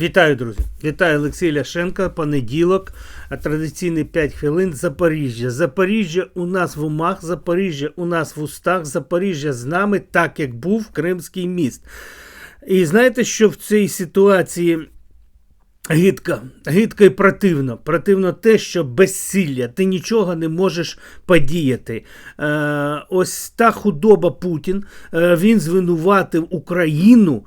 Вітаю, друзі! Вітаю Олексій Ляшенко. Понеділок, традиційний 5 хвилин. Запоріжжя. Запоріжжя у нас в умах, Запоріжжя у нас в устах, Запоріжжя з нами, так як був Кримський міст. І знаєте, що в цій ситуації гидко, гидко і противно. Противно те, що безсилля, ти нічого не можеш подіяти. Е, ось та худоба Путін, е, він звинуватив Україну.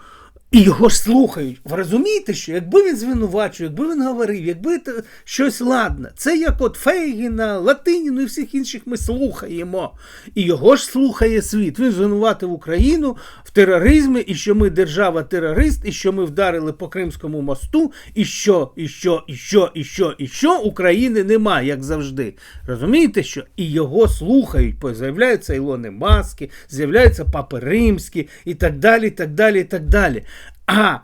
І його ж слухають. Ви розумієте, що якби він звинувачував, якби він говорив, якби це щось ладне, це як от Фейгіна, Латиніну і всіх інших ми слухаємо. І його ж слухає світ. Він звинуватив Україну в тероризмі, і що ми держава-терорист, і що ми вдарили по Кримському мосту, і що, і що, і що, і що, і що України немає, як завжди. Розумієте, що? І його слухають, бо з'являються Ілони Маски, з'являються Папи Римські і так далі, і так далі, і так далі. А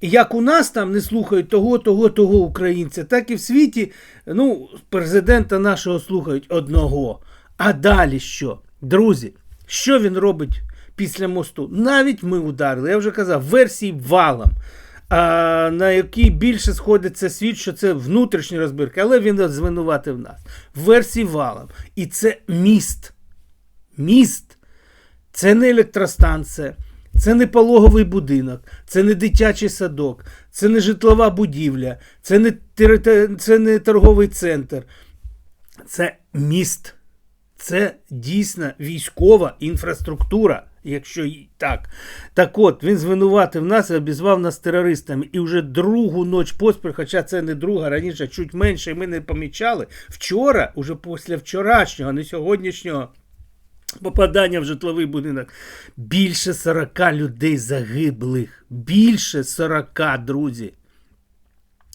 як у нас там не слухають того, того, того українця, так і в світі ну, президента нашого слухають одного. А далі що? Друзі, що він робить після мосту? Навіть ми ударили, я вже казав, версії валом. А, на якій більше сходиться світ, що це внутрішні розбірки, але він звинуватив нас. Версії валом. І це міст. Міст. Це не електростанція. Це не пологовий будинок, це не дитячий садок, це не житлова будівля, це не, це не торговий центр, це міст. Це дійсно військова інфраструктура, якщо і так. Так от, він звинуватив нас і обізвав нас терористами. І вже другу ніч поспіль, хоча це не друга, раніше чуть менше, і ми не помічали. Вчора, уже після вчорашнього, не сьогоднішнього попадання в житловий будинок. Більше 40 людей загиблих. Більше 40, друзі.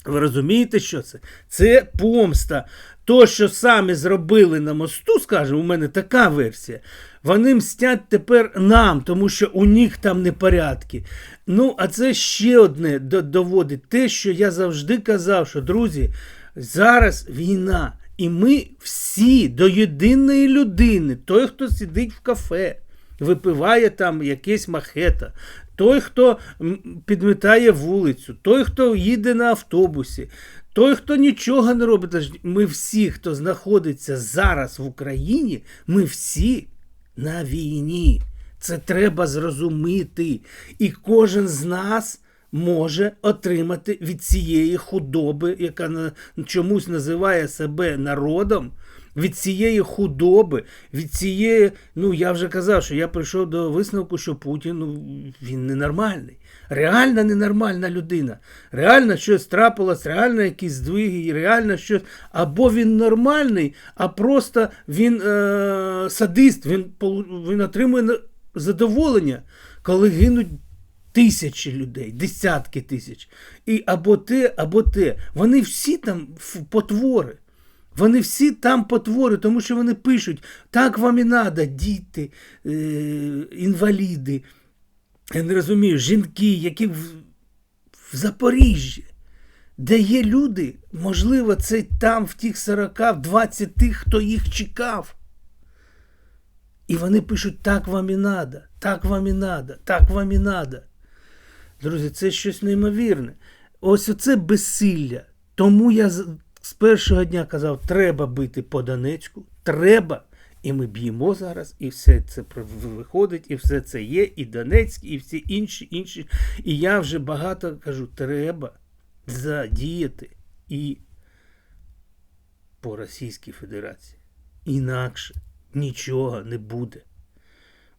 Ви розумієте, що це? Це помста. То, що самі зробили на мосту, скажімо, у мене така версія. Вони мстять тепер нам, тому що у них там непорядки. Ну, а це ще одне доводить те, що я завжди казав, що, друзі, зараз війна. І ми всі до єдиної людини, той, хто сидить в кафе, випиває там якесь махета, той, хто підмітає вулицю, той, хто їде на автобусі, той, хто нічого не робить. Ми всі, хто знаходиться зараз в Україні, ми всі на війні. Це треба зрозуміти. І кожен з нас може отримати від цієї худоби, яка чомусь називає себе народом. Від цієї худоби, від цієї, ну я вже казав, що я прийшов до висновку, що Путін ну, він ненормальний. Реально ненормальна людина. Реально щось трапилось, реально якісь здвиги, реально щось. Або він нормальний, а просто він е- садист, він він отримує задоволення, коли гинуть тисячі людей, десятки тисяч. І або те, або те. Вони всі там потвори. Вони всі там потвори, тому що вони пишуть, так вам і треба, діти, е, інваліди. Я не розумію, жінки, які в, в Запоріжжі, де є люди, можливо, це там в тих 40, в 20 тих, хто їх чекав. І вони пишуть, так вам і треба, так вам і треба, так вам і треба. Друзі, це щось неймовірне. Ось оце безсилля. Тому я з першого дня казав, треба бити по Донецьку, треба. І ми б'ємо зараз, і все це виходить, і все це є, і Донецьк, і всі інші, інші. І я вже багато кажу, треба задіяти і по Російській Федерації. Інакше нічого не буде.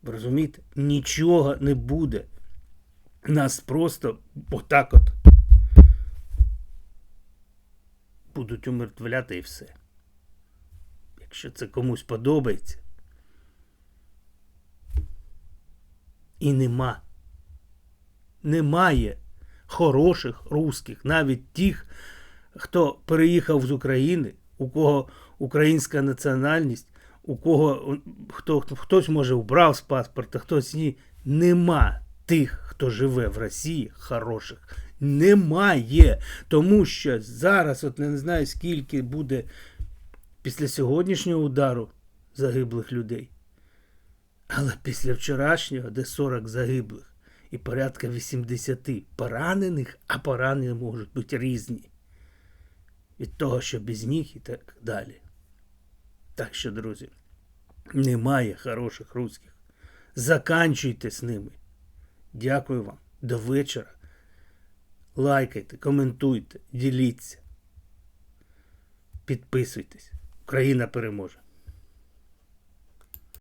Ви розумієте? Нічого не буде. Нас просто отак от будуть умертвляти і все. Якщо це комусь подобається. І нема. Немає хороших русських, навіть тих, хто переїхав з України, у кого українська національність, у кого хто, хтось може вбрав з паспорта, хтось ні. Нема тих, хто живе в Росії, хороших немає. Тому що зараз, от не знаю, скільки буде після сьогоднішнього удару загиблих людей. Але після вчорашнього, де 40 загиблих і порядка 80 поранених, а поранені можуть бути різні. Від того, що без них і так далі. Так що, друзі, немає хороших русських. Заканчуйте з ними. Дякую вам. До вечора. Лайкайте, коментуйте, діліться. Підписуйтесь. Україна переможе.